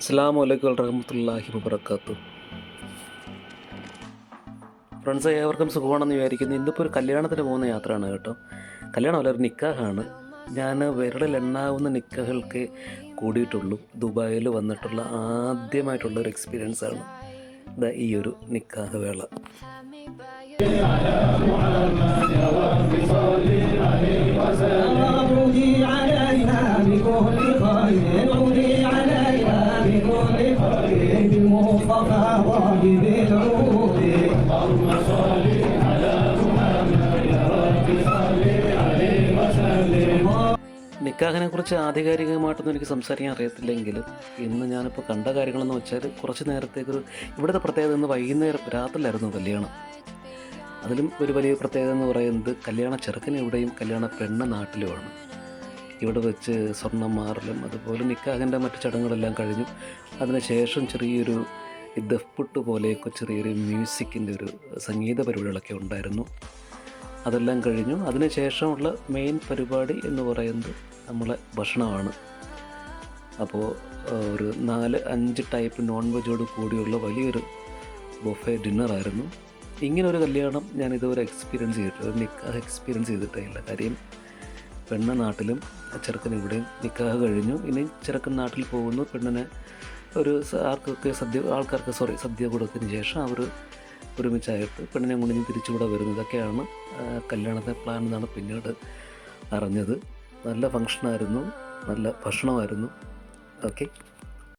അസ്സാം വലൈക്കും വറഹമത്തല്ലാഹി വബർക്കാത്തു ഫ്രണ്ട്സ് ഏവർക്കും സുഖമാണെന്ന് വിചാരിക്കുന്നു. ഇന്നിപ്പോൾ ഒരു കല്യാണത്തിന് പോകുന്ന യാത്രയാണ് കേട്ടോ. കല്യാണമല്ല ഒരു നിക്കാഹാണ്. ഞാൻ വിരളിൽ എണ്ണാവുന്ന നിക്കാഹുകൾക്ക് കൂടിയിട്ടുള്ളൂ. ദുബായിൽ വന്നിട്ടുള്ള ആദ്യമായിട്ടുള്ള ഒരു എക്സ്പീരിയൻസ് ആണ് ഈ ഒരു നിക്കാഹ് വേള. علينا بكل خير بالمصطفى واجب العود നിക്കാഹിനെ കുറിച്ച് ആധികാരികമായിട്ടൊന്നും എനിക്ക് സംസാരിക്കാൻ അറിയത്തില്ലെങ്കിലും ഇന്ന് ഞാനിപ്പോൾ കണ്ട കാര്യങ്ങളെന്ന് വെച്ചാൽ കുറച്ച് നേരത്തേക്കൊരു ഇവിടുത്തെ പ്രത്യേകത ഇന്ന് വൈകുന്നേരം രാത്രിയിലായിരുന്നു കല്യാണം അതിലും ഒരു വലിയ പ്രത്യേകത എന്ന് പറയുന്നത് കല്യാണ ചെറുക്കന് ഇവിടെയും കല്യാണ പെണ്ണ് നാട്ടിലുമാണ് ഇവിടെ വെച്ച് സ്വർണം മാറലും അതുപോലെ നിക്കാഹന്റെ മറ്റു ചടങ്ങുകളെല്ലാം കഴിഞ്ഞു. അതിനുശേഷം ചെറിയൊരു ദഫ്പുട്ട് പോലെയൊക്കെ ചെറിയൊരു മ്യൂസിക്കിന്റെ ഒരു സംഗീത പരിപാടികളൊക്കെ ഉണ്ടായിരുന്നു. അതെല്ലാം കഴിഞ്ഞു. അതിനുശേഷമുള്ള മെയിൻ പരിപാടി എന്ന് പറയുന്നത് നമ്മളെ ഭക്ഷണമാണ്. അപ്പോൾ ഒരു നാല് അഞ്ച് ടൈപ്പ് നോൺ വെജോട് കൂടിയുള്ള വലിയൊരു ബൊഫെ ഡിന്നറായിരുന്നു. ഇങ്ങനെ ഒരു കല്യാണം ഞാൻ ഇതുവരെ എക്സ്പീരിയൻസ് ചെയ്തിട്ടില്ല നിക്കാഹ് എക്സ്പീരിയൻസ് ചെയ്തിട്ടേ ഇല്ല. കാര്യം പെണ്ണ് നാട്ടിലും ചെറുക്കൻ ഇവിടെയും നിക്കാഹ് കഴിഞ്ഞു. ഇനി ചെറുക്കൻ നാട്ടിൽ പോകുന്നു. പെണ്ണിനെ ഒരു ആർക്കൊക്കെ സദ്യ ആൾക്കാർക്ക് സോറി സദ്യ കൊടുത്തതിന് ശേഷം അവർ ഒരുമിച്ചായിട്ട് പെണ്ണിനെ കൊണ്ട് തിരിച്ചുകൂടെ വരുന്നു. ഇതൊക്കെയാണ് കല്യാണത്തെ പ്ലാൻ എന്നാണ് പിന്നീട് അറിഞ്ഞത്. നല്ല ഫങ്ഷനായിരുന്നു നല്ല ഭക്ഷണമായിരുന്നു. ഓക്കെ